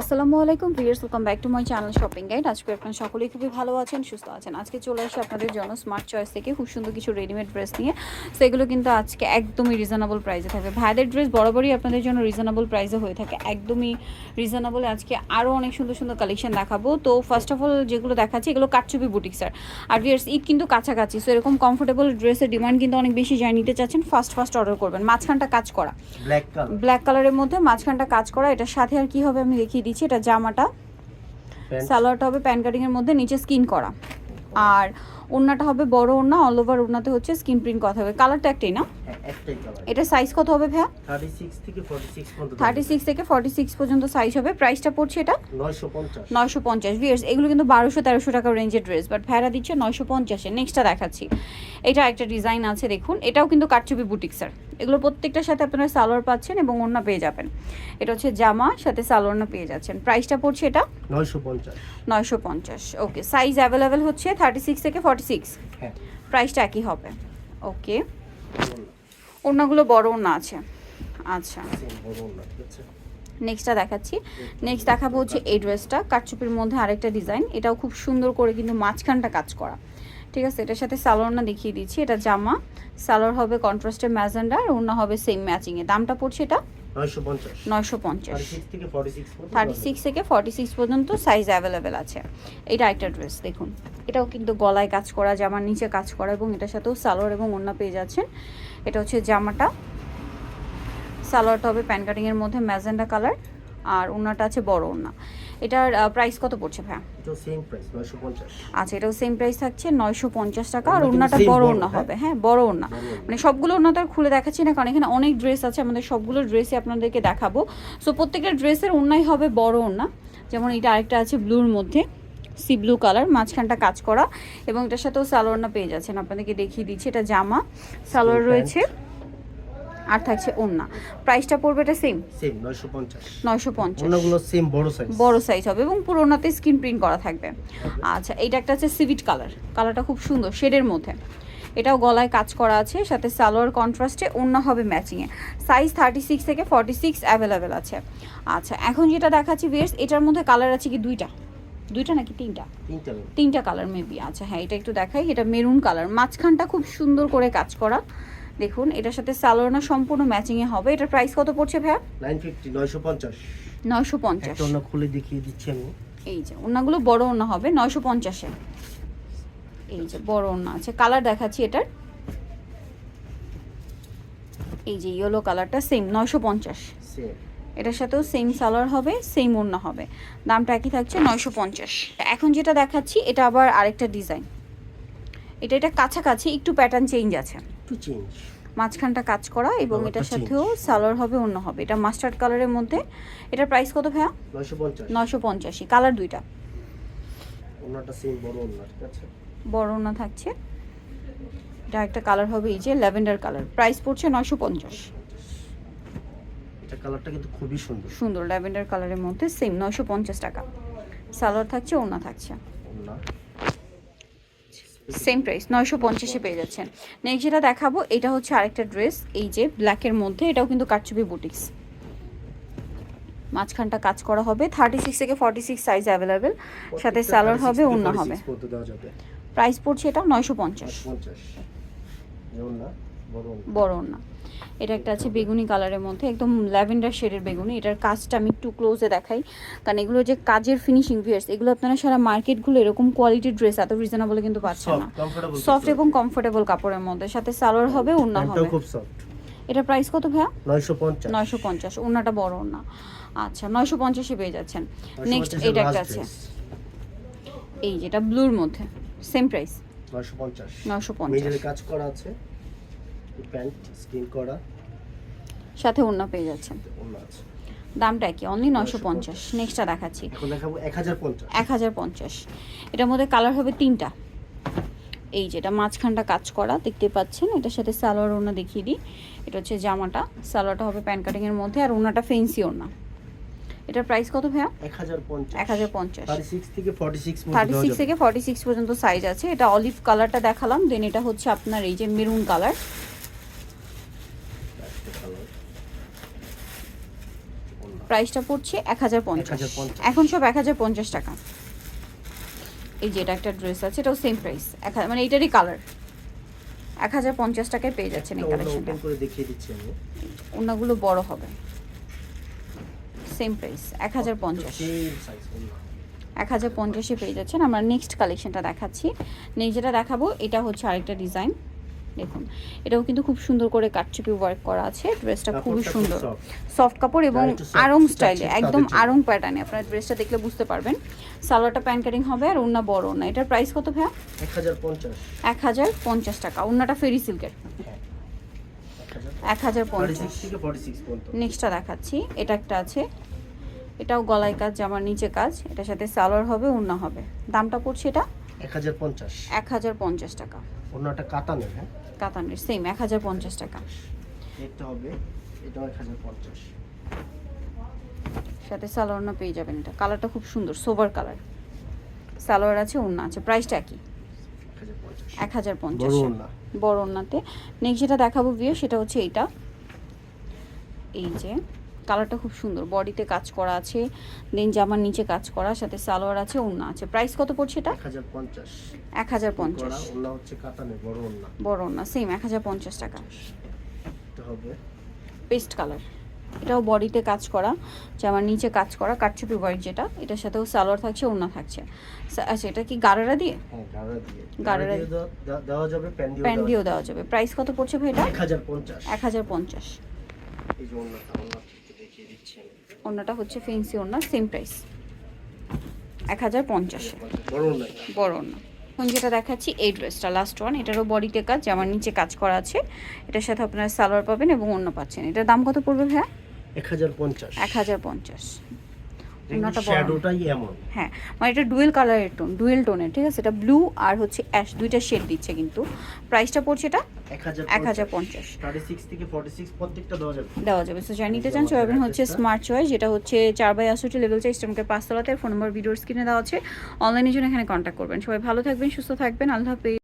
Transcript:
আসসালামু আলাইকুম viewers welcome back to my channel shopping guide আজকে আপনারা সকলেই খুবই ভালো আছেন সুস্থ আছেন। আজকে চলে আসি আপনাদের জন্য স্মার্ট চয়েস থেকে খুব সুন্দর কিছু রেডিমেড ড্রেস নিয়ে। সেগুলো কিন্তু আজকে একদমই রিজনেবল প্রাইসে থাকবে। ভাইদের ড্রেস বরাবরই আপনাদের জন্য রিজনেবল প্রাইসে হয়ে থাকে। একদমই রিজনেবল আজকে আরও অনেক সুন্দর সুন্দর কালেকশন দেখাবো। তো ফার্স্ট অফ অল যেগুলো দেখাচ্ছি এগুলো কাটচুপি বুটিক স্যার আর ভিউয়ার্স ঈদ কিন্তু কাছাকাছি সো এরকম কমফোর্টেবল ড্রেসের ডিমান্ড কিন্তু অনেক বেশি যায় নিতে চাচ্ছেন ফার্স্ট ফার্স্ট অর্ডার করবেন। মাঝখানটা কাজ করা। ব্ল্যাক কালারের মধ্যে মাঝখানটা কাজ করা। এটার সাথে আর কি হবে আমি দেখিয়ে দিচ্ছি এটা জামাটা। সালোয়ারটা হবে প্যান কাটিং এর মধ্যে নিচে স্কিন করা। আর ওড়নাটা হবে বড় ওড়না অল ওভার ওড়নাতে হচ্ছে স্কিন প্রিন্ট কথা হবে। কালারটা একটাই না? হ্যাঁ, একটাই এটা সাইজ কত হবে ভাইয়া? 36 থেকে 46 পর্যন্ত থার্টি সিক্স থেকে ফর্টি সিক্স পর্যন্ত সাইজ হবে। প্রাইসটা পড়ছে এটা? 950 নয়শো পঞ্চাশ। ভিয়ার্স এগুলো কিন্তু বারোশো তেরোশো টাকা রেঞ্জের ড্রেস বাট ভ্যারা দিচ্ছে নয়শো পঞ্চাশে। নেক্সটটা দেখাচ্ছি। এটা একটা ডিজাইন আছে দেখুন। এটাও কিন্তু কাটচুপি বুটিক্সের এগুলো প্রত্যেকটার সাথে আপনারা সালোয়ার পাচ্ছেন এবং ওড়না পেয়ে যাবেন। এটা হচ্ছে জামা সাথে সালোয়ারনা পেয়ে যাচ্ছেন। প্রাইসটা পড়ছে এটা? 950 নয়শো পঞ্চাশ। ওকে সাইজ অ্যাভেলেবেল হচ্ছে থার্টি সিক্স থেকে ফর্টি সিক্স হ্যাঁ। প্রাইসটা একই হবে। ওকে ওড়নাগুলো বড় ওড়না আছে। আচ্ছা। নেক্সটটা দেখাচ্ছি। নেক্সট দেখাবো হচ্ছে এই ড্রেসটা কাটচুপির মধ্যে আরেকটা ডিজাইন এটাও খুব সুন্দর করে কিন্তু মাঝখানটা কাজ করা। ঠিক আছে? এটার সাথে সালোয়ারনা দেখিয়ে দিচ্ছি। এটা জামা। সালোয়ার হবে কন্ট্রাস্টে ম্যাজেন্ডা। আর ওড়না হবে সেম ম্যাচিংয়ে দামটা পড়ছে এটা 950 নয়শো পঞ্চাশ। 36 থেকে 46 পর্যন্ত থার্টি সিক্স থেকে ফর্টি সিক্স পর্যন্ত সাইজ অ্যাভেলেবেল আছে। এটা একটা ড্রেস দেখুন। এটাও কিন্তু গলায় কাজ করা জামার নিচে কাজ করা এবং এটার সাথেও সালোয়ার এবং ওড়না পেয়ে যাচ্ছেন। এটা হচ্ছে জামাটা। সালোয়ারটা হবে প্যান কাটিংয়ের মধ্যে ম্যাজেন্ডা কালার আর ওড়নাটা আছে বড় ওড়না। এটার প্রাইস কত পড়ছে 950 আচ্ছা এটাও সেম প্রাইস থাকছে নয়শো পঞ্চাশ টাকা। আর ওড়নাটা বড় ওড়না হ্যাঁ? হবে হ্যাঁ বড় ওড়না। মানে সবগুলো ওড়না তো আর খুলে দেখাচ্ছি না কারণ এখানে অনেক ড্রেস আছে আমাদের সবগুলো ড্রেসই আপনাদেরকে দেখাবো। সো প্রত্যেকটা ড্রেসের ওড়নাই হবে বড় ওড়না। যেমন এটা আরেকটা আছে ব্লুর মধ্যে সি ব্লু কালার মাঝখানটা কাজ করা। এবং এটার সাথেও সালোয়ারনা পেয়ে যাচ্ছেন আপনাদেরকে দেখিয়ে দিচ্ছি এটা জামা। সালোয়ার রয়েছে। আর থাকছে ওড়না। প্রাইসটা পড়বে এটা সেম সেম 950 নয়শো পঞ্চাশ। ওনাগুলো সেম বড় সাইজ বড় সাইজ হবে এবং পুরোনাতে স্ক্রিন প্রিন্ট করা থাকবে। আচ্ছা এইটা একটা আছে সিভিট কালার কালারটা খুব সুন্দর শেডের মধ্যে। এটাও গলায় কাজ করা আছে সাথে সালোয়ার কন্ট্রাস্টে অন্য হবে ম্যাচিংয়ে সাইজ থার্টি সিক্স থেকে ফর্টি সিক্স অ্যাভেলেবেল আছে। আচ্ছা এখন যেটা দেখাচ্ছি বেশ এটার মধ্যে কালার আছে কি দুইটা? দুইটা নাকি তিনটা। তিনটা কালার মেবি আচ্ছা হ্যাঁ এটা একটু দেখাই। এটা মেরুন কালার মাঝখানটা খুব সুন্দর করে কাজ করা। দেখুন এটার সাথে সালোয়ারনা সম্পূর্ণ ম্যাচিংয়ে হবে। এটার প্রাইস কত পড়ছে ভাইয়া? 950 950 নয়শো পঞ্চাশ। একটা ওনা খুলে দেখিয়ে দিচ্ছি আমি। এই যে ওনাগুলো বড় ওনা হবে নয়শো পঞ্চাশে এই যে বড় ওনা আছে। কালার দেখাচ্ছি এটার। এই যে ইয়েলো কালারটা সেম নয়শো পঞ্চাশ। সেম এটার সাথেও সেম সালোয়ার হবে সেম ওড়না হবে। দামটা একই থাকছে নয়শো পঞ্চাশ। এখন যেটা দেখাচ্ছি এটা আবার আরেকটা ডিজাইন এটা এটা কাছাকাছি একটু প্যাটার্ন চেঞ্জ আছে। মাঝখানটা কাজ করা এবং এটার সাথেও সালোয়ার হবে অন্য হবে। এটা মাস্টার্ড কালারের মধ্যে। এটার প্রাইস কত ভাইয়া? 950 নয়শো পঞ্চাশি। কালার দুইটা। বড় না থাকছে। এটা একটা কালার হবে এই যে ল্যাভেন্ডার কালার প্রাইস পড়ছে নয়শো পঞ্চাশ। এটা কালারটা কিন্তু খুবই সুন্দর। সুন্দর ল্যাভেন্ডার কালারের মধ্যে সেম নয়শো পঞ্চাশ টাকা। সালোয়ার থাকছে ওনা থাকছে। সেম প্রাইস নয়শো পঞ্চাশে পেয়ে যাচ্ছেন। নেক্সট যেটা দেখাবো এটা হচ্ছে আরেকটা ড্রেস এই যে ব্ল্যাকের মধ্যে এটাও কিন্তু কাটচুপি বুটিক্স মাঝখানটা কাজ করা হবে থার্টি সিক্স থেকে ফর্টি সিক্স সাইজ অ্যাভেলেবেল সাথে স্যালার হবে অন্য হবে। প্রাইস পড়ছে এটা নয়শো পঞ্চাশ। 50 যেমন না? বড়। না। এটা একটা আছে বেগুনি কালারের মধ্যে একদম ল্যাভেন্ডার শেডের বেগুনি। এটার কাজটা আমি একটু ক্লোজে দেখাই। কারণ এগুলো যে কাজের ফিনিশিং ভিয়ার্স এগুলো আপনারা সারা মার্কেটগুলো এরকম কোয়ালিটির ড্রেস এত রিজনেবল কিন্তু পাচ্ছেন না। সফট এবং কমফোর্টেবল কাপড়ের মধ্যে। সাথে সালোয়ার হবে ওড়না হবে। খুব সফট এটা প্রাইস কত ভাইয়া? 950 নয়শো পঞ্চাশ ওড়নাটা বড় ওড়না আচ্ছা নয়শো পঞ্চাশে পেয়ে যাচ্ছেন। নেক্সট এটা একটা আছে। এই যেটা ব্লুর মধ্যে সেম প্রাইস 950 নয়শো পঞ্চাশ। মিডলে কাজ করা আছে। প্যান্ট স্কিন করা। সাথে ওড়না পেয়ে যাচ্ছেন। ওনা আছে। দামটা কি অনলি নয়শো পঞ্চাশ। নেক্সটটা দেখাচ্ছি। এখন দেখাবো 1050 এক হাজার পঞ্চাশ। এটার মধ্যে কালার হবে তিনটা। এই যেটা মাঝখানটা কাজ করা দেখতে পাচ্ছেন? এটার সাথে সালোয়ার ওড়না দেখিয়ে দিই। এটা হচ্ছে জামাটা। সালোয়ারটা হবে প্যান কাটিংয়ের মধ্যে আর ওড়নাটা ফেন্সি ওড়না। এটার প্রাইস কত ভাইয়া? 1050 এক হাজার পঞ্চাশ। 36 থেকে 46 থার্টি সিক্স থেকে ফর্টি সিক্স পর্যন্ত সাইজ আছে। এটা অলিভ কালারটা দেখালাম। দেন এটা হচ্ছে আপনার এই যে মেরুন কালার কালার ওনা প্রাইসটা পড়ছে এক হাজার পঞ্চাশ। এখন সব এক হাজার পঞ্চাশ টাকা। এই যে এটা একটা ড্রেস আছে এটাও সেম প্রাইস এক হাজার মানে এটারই কালার এক হাজার পঞ্চাশ টাকায় পেয়ে যাচ্ছেন এই কালেকশনটা ওনাগুলো বড় হবে। সেম প্রাইস এক হাজার পঞ্চাশ। এক হাজার পঞ্চাশে পেয়ে যাচ্ছেন। আমরা নেক্সট কালেকশনটা দেখাচ্ছি। নেক্সট যেটা দেখাবো এটা হচ্ছে আরেকটা ডিজাইন দেখুন এটাও কিন্তু খুব সুন্দর করে কাটচুপি ওয়ার্ক করা আছে ড্রেসটা খুবই খুব সুন্দর। সফট কাপড় এবং আরং স্টাইলে একদম। আরং প্যাটার্নে আপনার ড্রেসটা দেখলে বুঝতে পারবেন। সালোয়ারটা প্যান কাটিং হবে আর ওন্না বড় না এটার প্রাইস কত ভাইয়া? এক হাজার পঞ্চাশ। টাকা। ওন্নাটা ফেরি সিল্কের এক হাজার পঞ্চাশ। নেক্সটটা দেখাচ্ছি। এটা একটা আছে। এটাও গলায় কাজ জামার নিচে কাজ। এটার সাথে সালোয়ার হবে ওন্না হবে। দামটা পড়ছে এটা? এক হাজার পঞ্চাশ। এক হাজার পঞ্চাশ টাকা। ওনাটা কাতানের হ্যাঁ? কাতানের সেম এক হাজার পঞ্চাশ টাকা। একটা হবে এটাও এক হাজার পঞ্চাশ। সাথে সালোয়ারও পেয়ে যাবেন এটা। কালারটা খুব সুন্দর সোবার কালার। সালোয়ার আছে ওড়না আছে। প্রাইসটা কি এক হাজার পঞ্চাশ। বড় ওড়নাতে। নেক্সট যেটা দেখাবো বিয়ে সেটা হচ্ছে এইটা। এই যে কালারটা খুব সুন্দর। বডিতে কাজ করা আছে দেন জামার নিচে কাজ করা সাথে সালোয়ার আছে ওড়না আছে। প্রাইস কত পড়ছে এটা? এক হাজার পঞ্চাশ। বড় ওড়না। সেম এক হাজার পঞ্চাশ টাকা। Paste colour. এটাও বডিতে কাজ করা জামার নিচে কাজ করা কাটছুপি ওয়ার্ক যেটা এটার সাথেও সালোয়ার থাকছে ওড়না থাকছে। আচ্ছা এটা কি গারারা দিয়ে? হ্যাঁ গাড়া দিয়ে। গাড়া গাড়া দিয়ে দেওয়া- যাবে প্যান প্যান্ট দিয়েও দেওয়া যাবে। প্রাইস কত পড়ছে ভাই এটা? এক হাজার পঞ্চাশ। এক হাজার পঞ্চাশ। ওনাটা ওনা হচ্ছে ফেন্সি ওড়না সেম প্রাইস এক হাজার পঞ্চাশে। বড় ওনা এখন যেটা দেখাচ্ছি এই ড্রেসটা লাস্ট ওয়ান এটারও বডিতে কাজ জামার নিচে কাজ করা আছে। এটার সাথে আপনারা সালোয়ার পাবেন এবং অন্য পাচ্ছেন। এটার দাম কত পড়বে ভাইয়া? এক হাজার পঞ্চাশ। এক হাজার পঞ্চাশ। হ্যাঁ মানে এটা ডুয়েল কালারের টোন ডুয়েল টোনের ঠিক আছে? এটা ব্লু আর হচ্ছে অ্যাশ দুইটা শেড দিচ্ছে কিন্তু। প্রাইসটা পড়ছে এটা দেওয়া যাবে। সো নিতে চান হচ্ছে স্মার্ট চয়েস যেটা হচ্ছে চার বাই লেভেল চাই স্টেমকে পাঁচতলাতে ফোন নম্বর ভিডিওর স্ক্রিনে দেওয়া আছে। অনলাইনের জন্য এখানে কন্ট্যাক্ট করবেন। সবাই ভালো থাকবেন সুস্থ থাকবেন। আল্লাহ হাফেজ।